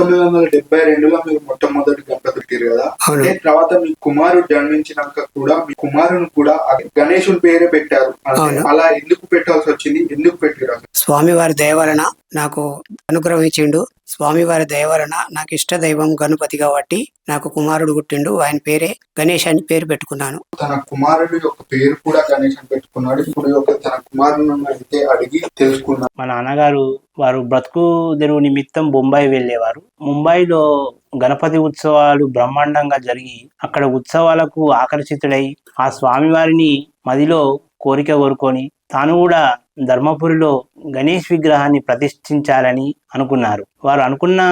పంతొమ్మిది వందల డెబ్బై రెండులో మీరు మొట్టమొదటి గణపతి పెట్టారు కదా. అదే తర్వాత మీ కుమారుడు జన్మించినాక కూడా మీ కుమారుని కూడా గణేశుని పేరే పెట్టారు. అలా ఎందుకు పెట్టాల్సి వచ్చింది ఎందుకు పెట్టారు? స్వామివారి దయ వలన నాకు అనుగ్రహం ఇచ్చిండు స్వామివారి దయ వలన నాకు ఇష్ట దైవం గణపతి కాబట్టి నాకు కుమారుడు పుట్టిండు. ఆయన పేరే గణేష్ అని పేరు పెట్టుకున్నాను. తన కుమారుడి యొక్క పేరు కూడా గణేష్ అని పెట్టుకున్నాడు. ఇప్పుడు యొక్క తన కుమారుని అయితే అడిగి తెలుసుకున్నాడు. మా నాన్నగారు వారు బ్రతుకు తెరువు నిమిత్తం బొంబాయి వెళ్ళేవారు. ముంబైలో గణపతి ఉత్సవాలు బ్రహ్మాండంగా జరిగి అక్కడ ఉత్సవాలకు ఆకర్షితుడై ఆ స్వామివారిని మదిలో కోరిక కోరుకొని తాను కూడా ధర్మపురిలో గణేష్ విగ్రహాన్ని ప్రతిష్ఠించాలని అనుకున్నారు. వారు అనుకున్న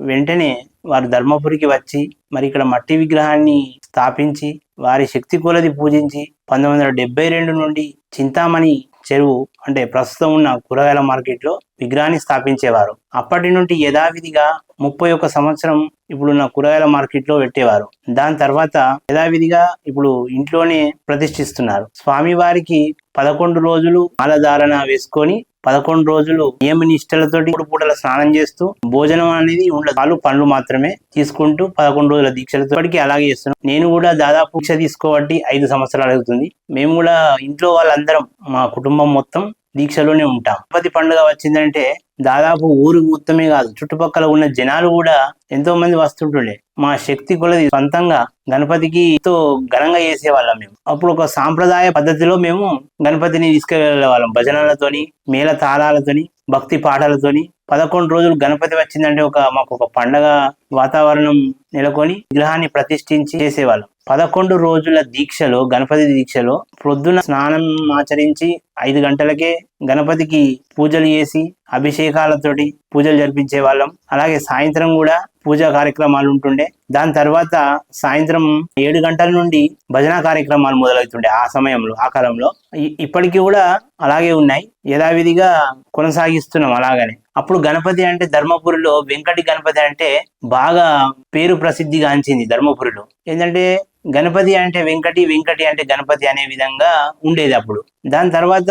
వెంటనే వారు ధర్మపురికి వచ్చి మరి ఇక్కడ మట్టి విగ్రహాన్ని స్థాపించి వారి శక్తి కొలది పూజించి పంతొమ్మిది వందల డెబ్బై రెండు నుండి చింతామణి చెరువు అంటే ప్రస్తుతం ఉన్న కూరగాయల మార్కెట్లో విగ్రహాన్ని స్థాపించేవారు. అప్పటి నుండి యథావిధిగా ముప్పై ఒక్క సంవత్సరం ఇప్పుడున్న కూరగాయల మార్కెట్లో పెట్టేవారు. దాని తర్వాత యథావిధిగా ఇప్పుడు ఇంట్లోనే ప్రతిష్ఠిస్తున్నారు. స్వామివారికి పదకొండు రోజులు మాలధారణ వేసుకొని పదకొండు రోజులు నియమ నిష్టలతోటి మూడు పూటల స్నానం చేస్తూ భోజనం అనేది ఉండదు పాలు పండ్లు మాత్రమే తీసుకుంటూ పదకొండు రోజుల దీక్షలతో ఇప్పటికీ అలాగే చేస్తున్నాం. నేను కూడా దాదాపు దీక్ష తీసుకోబట్టి ఐదు సంవత్సరాలు అవుతుంది. మేము కూడా ఇంట్లో వాళ్ళందరం మా కుటుంబం మొత్తం దీక్షలోనే ఉంటాం. గణపతి పండుగ వచ్చిందంటే దాదాపు ఊరు మొత్తమే కాదు చుట్టుపక్కల ఉన్న జనాలు కూడా ఎంతో మంది వస్తుంటుండే. మా శక్తి కొలది సొంతంగా గణపతికి ఎంతో ఘనంగా చేసేవాళ్ళం మేము. అప్పుడు ఒక సాంప్రదాయ పద్ధతిలో మేము గణపతిని తీసుకెళ్ళే వాళ్ళం భజనలతోని మేళ తాళాలతోని భక్తి పాటలతోని. పదకొండు రోజులు గణపతి వచ్చిందంటే ఒక మాకు ఒక పండగ వాతావరణం నెలకొని విగ్రహాన్ని ప్రతిష్ఠించి చేసేవాళ్ళం. పదకొండు రోజుల దీక్షలో గణపతి దీక్షలో ప్రొద్దున స్నానం ఆచరించి ఐదు గంటలకే గణపతికి పూజలు చేసి అభిషేకాలతోటి పూజలు జరిపించే వాళ్ళం. అలాగే సాయంత్రం కూడా పూజా కార్యక్రమాలు ఉంటుండే. దాని తర్వాత సాయంత్రం ఏడు గంటల నుండి భజన కార్యక్రమాలు మొదలవుతుండే ఆ సమయంలో ఆ కాలంలో. ఇప్పటికీ కూడా అలాగే ఉన్నాయి. యథావిధిగా కొనసాగిస్తున్నాం అలాగనే. అప్పుడు గణపతి అంటే ధర్మపురిలో వెంకటి గణపతి అంటే బాగా పేరు ప్రసిద్ధిగాంచింది ధర్మపురిలో. ఏంటంటే గణపతి అంటే వెంకటి వెంకటి అంటే గణపతి అనే విధంగా ఉండేది అప్పుడు. దాని తర్వాత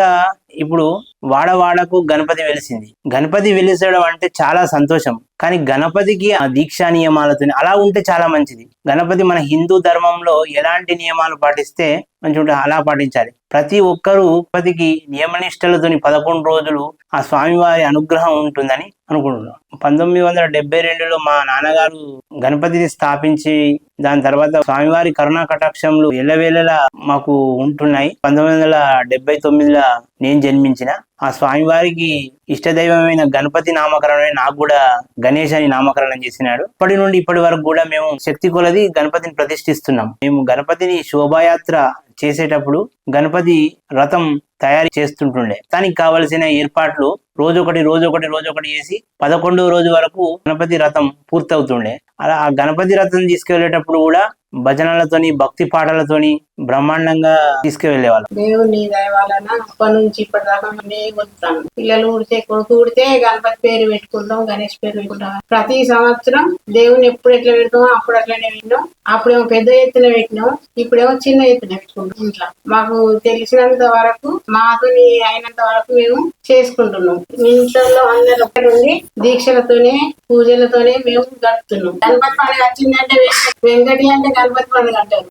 ఇప్పుడు వాడవాడకు గణపతి వెలిసింది. గణపతి వెలిసడం అంటే చాలా సంతోషం. కానీ గణపతికి ఆ దీక్షా నియమాలతో అలా ఉంటే చాలా మంచిది. గణపతి మన హిందూ ధర్మంలో ఎలాంటి నియమాలు పాటిస్తే మంచి ఉంటుంది అలా పాటించాలి. ప్రతి ఒక్కరూ పదికి నియమనిష్టలతోని పదకొండు రోజులు ఆ స్వామివారి అనుగ్రహం ఉంటుందని అనుకుంటున్నాం. పంతొమ్మిది వందల డెబ్బై రెండులో మా నాన్నగారు గణపతిని స్థాపించి దాని తర్వాత స్వామివారి కరుణా కటాక్షములు ఎల్లవేళలా మాకు ఉంటున్నాయి. పంతొమ్మిది వందల డెబ్బై తొమ్మిదిలో నేను జన్మించిన ఆ స్వామివారికి ఇష్టదైవమైన గణపతి నామకరణమే నాకు కూడా గణేష్ అని నామకరణం చేసినాడు. ఇప్పటి నుండి ఇప్పటి వరకు కూడా మేము శక్తి కొలది గణపతిని ప్రతిష్ఠిస్తున్నాం. మేము గణపతిని శోభాయాత్ర చేసేటప్పుడు గణపతి రథం తయారు చేస్తుంటుండే. దానికి కావలసిన ఏర్పాట్లు రోజొకటి రోజొకటి రోజొకటి చేసి పదకొండో రోజు వరకు గణపతి రథం పూర్తవుతుండే. అలా ఆ గణపతి రథం తీసుకెళ్ళేటప్పుడు కూడా భజనలతోని భక్తి పాటలతోని బ్రహ్మాండంగా తీసుకువెళ్ళేవాళ్ళం. దేవుని దయవాలన అప్పటి నుంచి ఇప్పటిదాకా మేము వస్తాం పిల్లలు ఉడితే కొడుకు ఉడితే గణపతి పేరు పెట్టుకుంటాం గణేష్ పేరు పెట్టుకుంటాం. ప్రతి సంవత్సరం దేవుని ఎప్పుడు ఎట్లా పెడతామో అప్పుడు అట్లనే పెట్టినాం. అప్పుడేమో పెద్ద ఎత్తున పెట్టినాం. ఇప్పుడేమో చిన్న ఎత్తున పెట్టుకుంటాం ఇంట్లో. మాకు తెలిసినంత వరకు మాతోని అయినంత వరకు మేము చేసుకుంటున్నాం. ఇంట్లో అందరూ ఒకటి ఉండి దీక్షలతోనే పూజలతోనే మేము గడుపుతున్నాం. గణపతి పండుగ వచ్చిందంటే వెంకటి అంటే ఆల్బర్ట్ ప్రవీణ్ అంటారు